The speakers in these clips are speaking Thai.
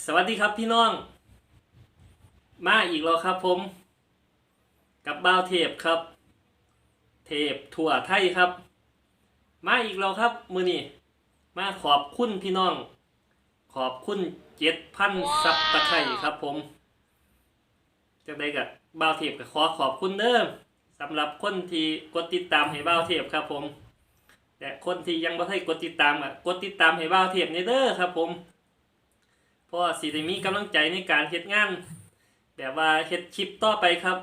สวัสดีครับพี่น้อง มาอีกแล้วครับผม กับบ้าวเทพครับ เทพถั่วไทยครับ มาอีกแล้วครับ มือนี้มาขอบคุณพี่น้อง ขอบคุณเจ็ดพันซับตะไคร่ครับผมจังได้กับบ้าวเทพก็ขอขอบคุณเด้อสำหรับคนที่กดติดตามให้บ้าวเทพครับผม แต่คนที่ยังไม่ได้กดติดตามอะกดติดตามให้บ้าวเทพนี่เด้อครับผม พราะว่าสิได้มีกำลังใจในการเฮ็ดงาน แบบว่าเฮ็ดคลิปต่อไปครับ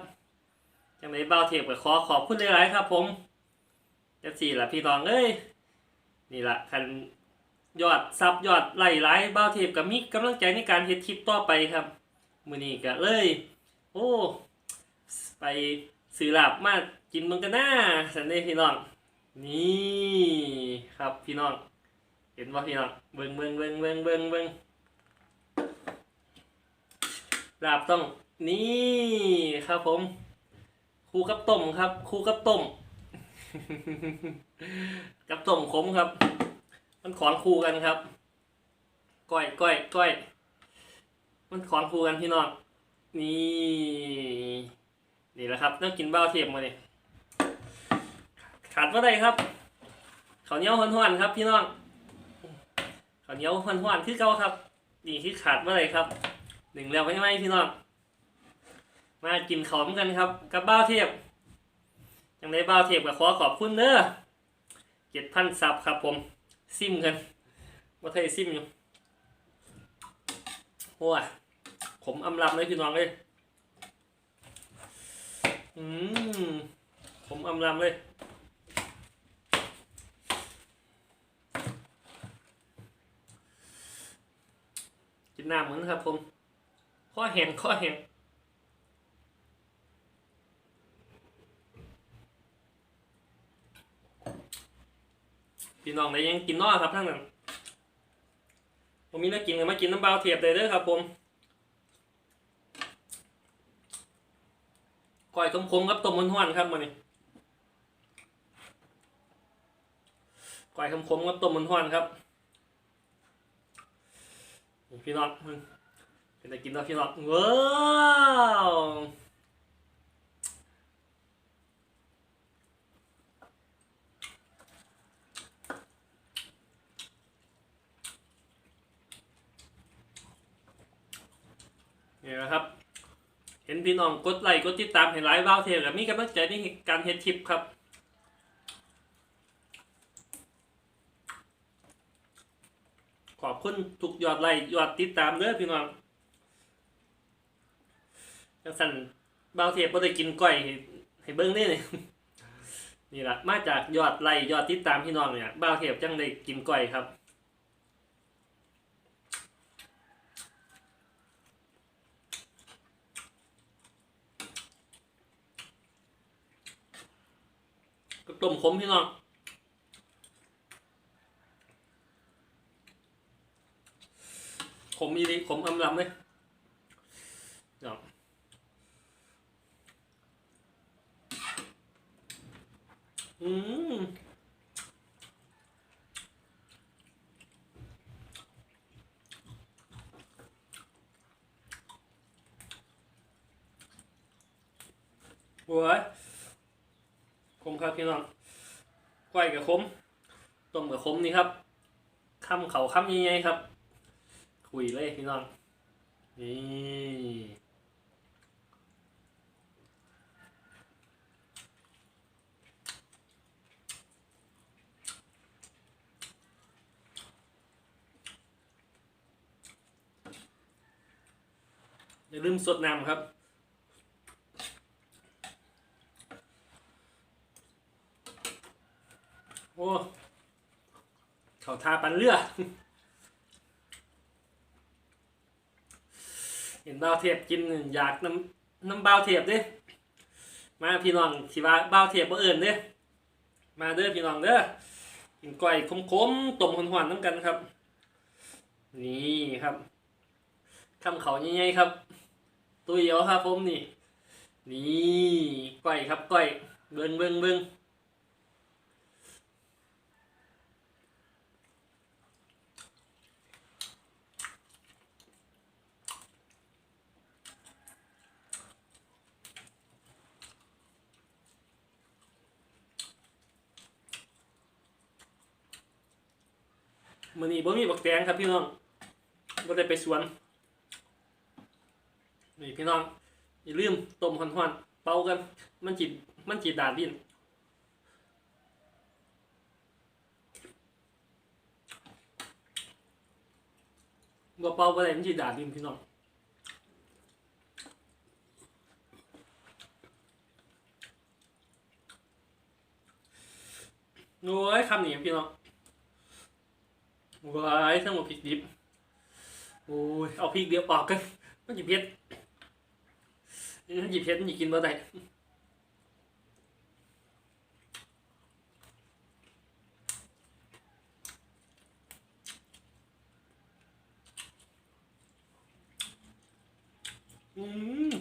จังไดบ่าวเทพก็ขอขอบคุณหลายๆครับ ผมจังสี่ล่ะพี่น้องเอ้ยนี่ล่ะคันยอดซับยอดไล่หลายบ่าวเทพก็มีกำลังใจในการเฮ็ดคลิปต่อไปครับมื้อนี้ก็เลย โอ้ไปซื้อลาบมากินมันกันหน้าสันเด้พี่น้อง นี่ครับพี่น้อง เห็นบ่พี่น้องเบิ่งเบิ่งเบิ่งเบิ่งเบิ่งเบิ่ง ลาบต้องนี่ครับผมคูกับต้มครับคูกับต้ม กับต้มขมครับ มันขอนคูกันครับก้อยก้อยก้อยมันขอนคูกันพี่น้องนี่นี่แหละครับต้องกินเบ้าเทียมมาเนี่ยขาดว่าไรครับข้าวเหนียวห้อนๆครับพี่น้องข้าวเหนียวห้อนๆคือเก่าครับนี่คือขาดว่าไรครับ นึ่งแล้วไม่ไหมพี่น้องมากินขอมกันครับ กับบ้าวเทียบยังได้บ้าวเทียบกับขอขอบคุณเด้อเจ็ดพันซับครับผม ซิมกันว่าไทยซิมอยู่โอ้ยผมอำลำเลยพี่น้องเลยอืมผมอำลำเลยกินน้ำเหมือนครับผม ข้อแห้งข้อแห้งพี่น้องได้ยังกินนอครับทั้งนั้นผมมีน้กินกันมากินน้ำเบาเทียบเลยเด้อครับผมก้อยคมๆครับต้มห้อนครับมานี่ก้อยคมๆครับต้มห้อนครับ พี่น้องมึง เป็นไงกินแล้วพี่น้องว้าวนี่นะครับ เห็นพี่น้องกดไลค์กดติดตามเห็นไลฟ์บ้าวเทลกับมีกำลังใจในการเฮ็ดคลิปครับขอบคุณทุกยอดไลค์ยอดติดตามเด้อพี่น้อง จังสันบางเทปบ่ได้กินก้อยให้ให้เบิ่งนี่นี่นี่ล่ะมาจากยอดไลค์ยอดติดตามพี่น้องเนี่ยบ่าวเทปจังได้กินก้อยครับก็ต้มขมพี่น้องขมอีดีขมอำลำเลยเนาะอืม โอ้ยขมครับพี่น้องก้อยกับขมต้มกับขมนี่ครับคำเขาคำยังไงครับ คุยเลยพี่น้องนี่อย่าลืมสดน้ำครับ โอ้ เขาทาปันเลือเห็นบ้าเทียบกินอยากน้ำน้ำบ้าเทียบด้มาพี่น้องสิว่าบ้าเทียบบ่เอิญด้มาเด้อพี่น้องเด้อกินก้อยคมๆต้มหวานๆน้ำกันครับ นี่ครับคำเขาใหญ่ๆครับตัวเดียวครับผมนี่ นี่ก้อยครับก้อยเบิ้งเบิ้งเบิ้ง มื้อนี้บ่มีบักแตงครับพี่น้องบ่ได้ไปสวน นี่พี่น้อง อย่าลืมต้มฮ้อนๆเป่ากัน มันจิมันจิดาดดินบ่เป่าบ่ได้มันจิดาดดินพี่น้องโอ้ยคำนี้พี่น้อง ว้ายทั้งหมดพริกดิบโอ้ยเอาพริกเดียวออกกันมันหยิบเผ็ดมันหยิบเผ็ดมันหยิบกินบ่ได้อืม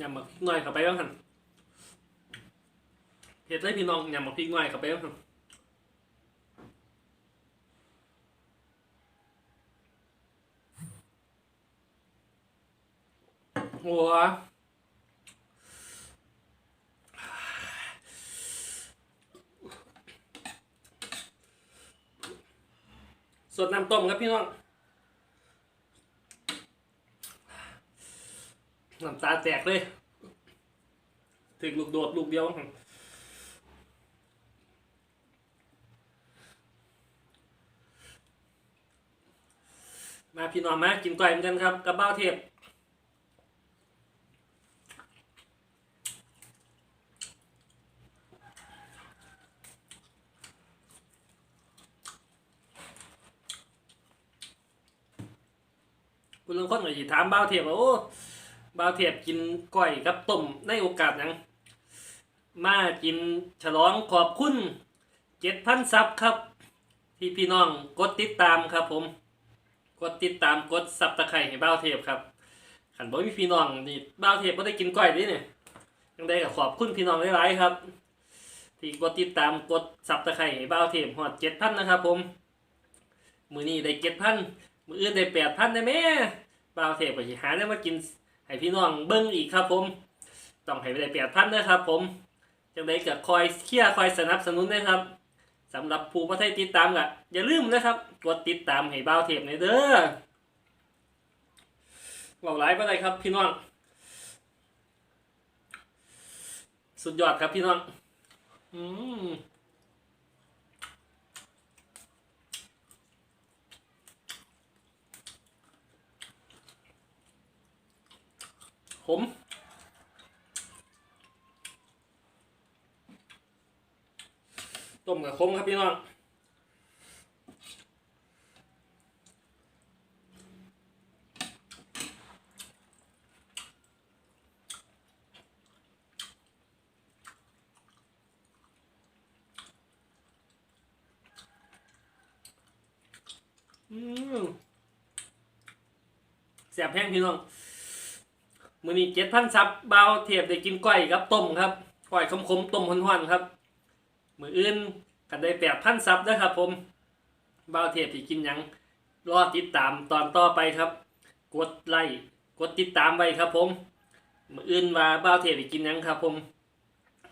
ยำแบบหน่อยเข้าไปบ้างหันเห็ดให้พี่น้องยำมาพริกหน่อยกับไปครับ อ้ยส่วนน้ำต้มครับพี่น้องน้ำตาแตกเลยถึงลูกโดดลูกเดียวมาพี่น้องมากินก๋วยเหมือนกันครับกับบ้าเทพคุณลุงคนก็สิ ถามบ้าวเทพว่าโอ้บ้าวเทพกินก้อยกับต้มในโอกาสหยังมากินฉลองขอบคุณเจ็ดพันซับครับ ที่พี่น้องกดติดตามครับผม กดติดตามกดซับตะไคร่ให้บ้าวเทพครับขันบ่มีพี่น้องนี่บ้าวเทพบ่ได้กินก้อยดิเนี่ยยังได้ก็ขอบคุณพี่น้องหลายๆครับ ที่กดติดตามกดซับตะไคร่ให้บ้าวเทพฮอด7,000นนะครับผมมือนี้ได้7,000มื้ออื่นได้8,000ได้แม่ บาวเทพก็สิหาได้มากินให้พี่น้องเบิ่งอีกครับผม ต้องให้ได้8,000นนะครับผมจังไดก็คอยเคลียร์คอยสนับสนุนนะครับสำหรับผู้ประเทศติดตามก็อย่าลืมนะครับ กดติดตามให้บาวเทปในอยเด้อเบาหลายไปเลยครับพี่น้อง สุดยอดครับพี่น้อง อืม ผมต้มกับคมครับพี่น้องอืมเสียบแห้งพี่น้อง มือนี้เจ็ดพันซับเบาเทียบได้กินก้อยครับต้มครับก้อยคมๆต้มหวานๆครับ มืออื่นกันได้แปดพันซับนะครับ ผมเบาเทียบที่กินยังรอติดตามตอนต่อไปครับ กดไลค์กดติดตามไว้ครับ ผม มืออื่นว่าเบาเทียบที่กินยังครับ ผม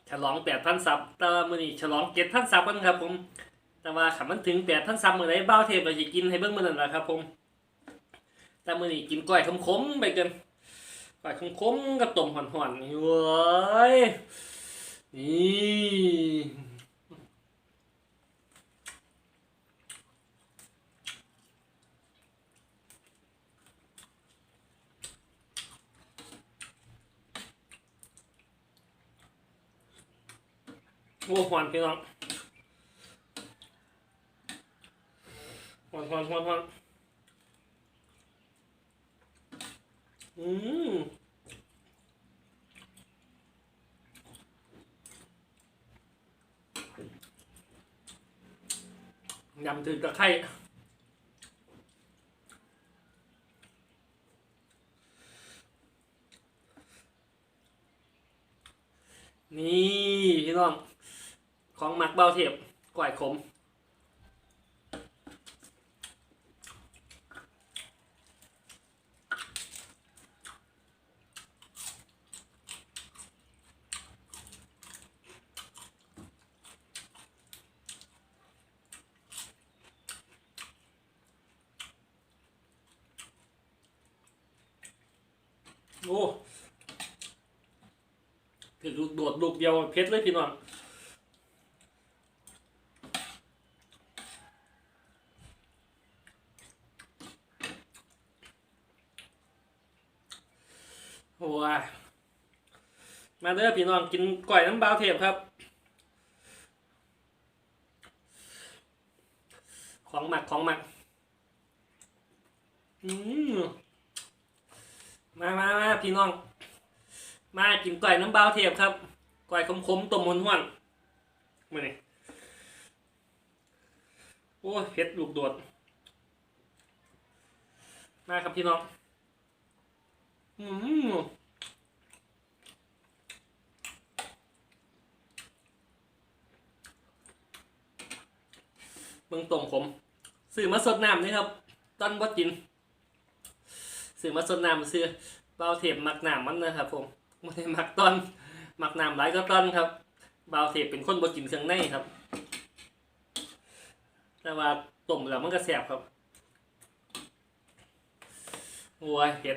ฉลองแปดพันซับแต่ว่ามือนี้ฉลองเจ็ดพันซับกันครับ ผม แต่ว่าขันมันถึงแปดพันซับมือไหนเบาเทปเราจะกินให้เบิ้งมือนั่นแหละครับ ผมแต่มือนี้กินก้อยขมๆไปกัน ก้อยขมกับต้มห่อนๆนี่เว้ยนี่โอ้หวานพี่น้องหอนหอนหอนหอนอืม ยำถึงตะไคร้นี่ พี่น้อง ของหมักเบาเทียบก่อยขม อ้ถือลูกโดดลูกเดียวเพชรเลยพี่น้องโอ้ยมาเด้อพี่น้องกินก่อยน้ำบาวเทปครับ ของหมักของหมัก อืม มามามาพี่น้อง มากินก่อยน้ำบาเทียบครับก่อยคมๆต้มหวนๆมาเนี่ยโอ้เผ็ดลูกโดด มาครับพี่น้อง อืมเบิ่งต้มขมซื้อมาสดน้ำนี่ครับ ตอนบ่กิน ซื้อมาสดน้ำซื้อเบาเทปมักน้ำมันนะครับผมไม่ได้มักตอนมักน้ำหลายก็ตอนครับเบาเทปเป็นคนบ่กินเครื่องในครับ แต่ว่าต้มแล้วมันก็แสบครับโอ้ยเผ็ด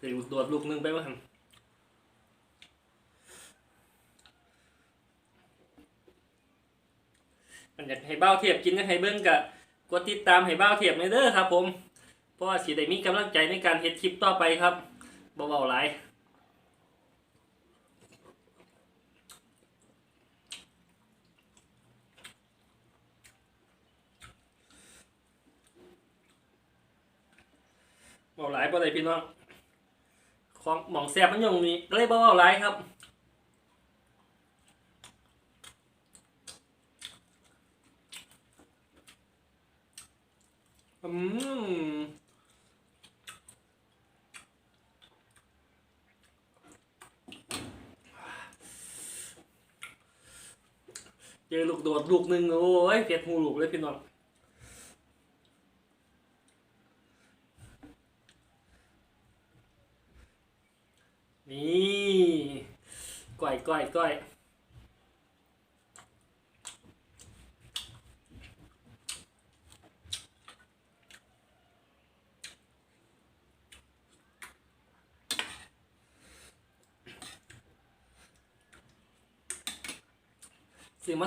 ถือโดดลูกนึงไปว่าหั่นอันอยากให้เบ้าเทียบกินอยากให้เบิ้งกะกดติดตามให้เบ้าเทียบในอยเด้อครับผม เพราะว่าสิได้มีกำลังใจในการเฮ็ดคลิปต่อไปครับบ่เบาหลายเบาหลายบ่ได้พี่น้องของหมองแซ่บมันยู่ตรงนี้ก็เลยบ่เบาหลายครับอืม เจอลูกโดดลูกหนึ่งโอ้ยเพียดหูลูกเลยพี่น้องนี่ก้อยก้อยก้อย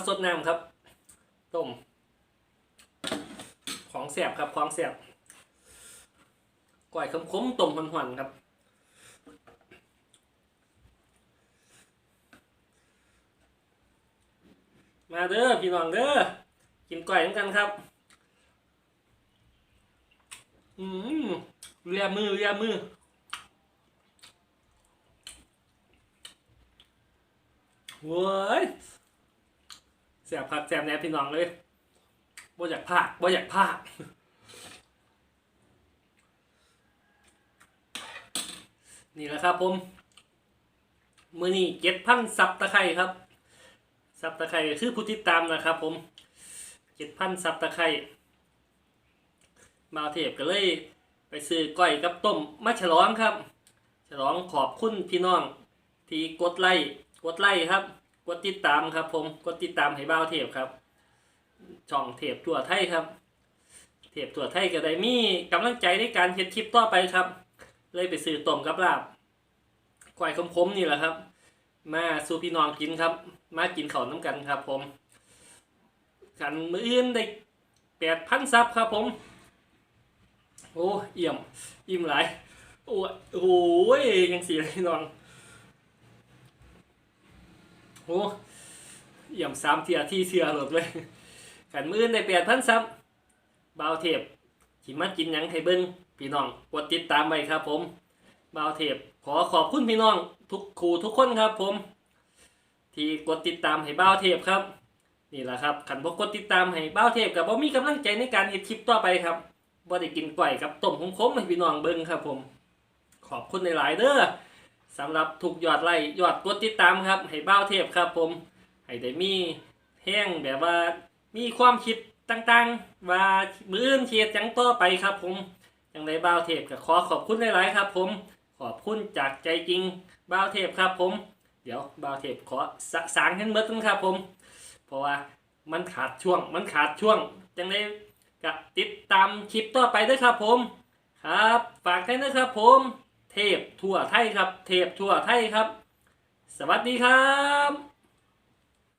สดน้ำครับ ต้ม ของแสบครับ ของแสบก้อยคมๆต้มหวานๆครับมาเด้อพี่น้องเด้อกินก้อยเหมือนกันครับ อืมเลียมือเลียมือเว้ย แสบครับแสบแน่พี่น้องเลยบ่อยากพากบ่อยากพากนี่แหละครับผมมือนี่เจ็ดพันซับตะไคร่ครับซับตะไคร่คือผู้ติดตามนะครับ ผมเจ็ดพันซับตะไคร่มาเทพก็เลยไปซื้อก้อยกับต้มมาฉลองครับ ฉลองขอบคุณพี่น้อง ที่กดไลค์กดไลค์ครับ กดติดตามครับ ผมกดติดตามให้บ้าวเทพครับ ช่องเทพทั่วไทยครับ เทพทั่วไทยก็ได้มีกำลังใจในการเฮ็ดคลิปต่อไปครับ เลยไปซื้อต้มกับลาบก้อยคมๆนี่แหละครับ มาสู่พี่น้องกินครับ มากินข้าวน้ำกันครับ ผมกันมืออื่นได้แปดพันซับครับ ผม โอ้เอี่ยม อิ่มหลายโอ้โอ้ยยังสีเลยน้อง โอ้เอี่ยมสามเทียที่เทียหลดเลยกันมือในได้แปดพันซับบาวเทปขิมากินยังให้เบิ้งพี่น้องกดติดตามไว้ครับผมบาวเทปขอขอบคุณพี่น้องทุกครูทุกคนครับผม ที่กดติดตามให้บ้าวเทพครับ นี่แหละครับขันบ่กดติดตามให้บ้าวเทพกับบ่มีกำลังใจในการเฮ็ดคลิปต่อไปครับบ่ได้กินก๋วยกับต้มคมๆให้พี่น้องเบิ่งครับผม ขอบคุณหลายๆเด้อ สำหรับทุกยอดไลค์ยอดกดติดตามครับ ให้บ้าวเทพครับ ผมให้ได้มีแห้งแบบว่ามีความคิดต่างๆ ว่ามืออื่นเชียดจังต่อไปครับ ผมจังไดบ้าวเทพก็ขอขอบคุณหลายๆครับ ผมขอบคุณจากใจจริงบ้าวเทพครับ ผม เดี๋ยวบาวเทปขอสสางให้เบิดกันครับ ผม เพราะว่ามันขาดช่วง มันขาดช่วงจังได้กับติดตามคลิปต่อไปด้วยครับ ผม ครับ ฝากกันนะครับผม เทพทั่วไทยครับ เทพทั่วไทยครับ สวัสดีครับ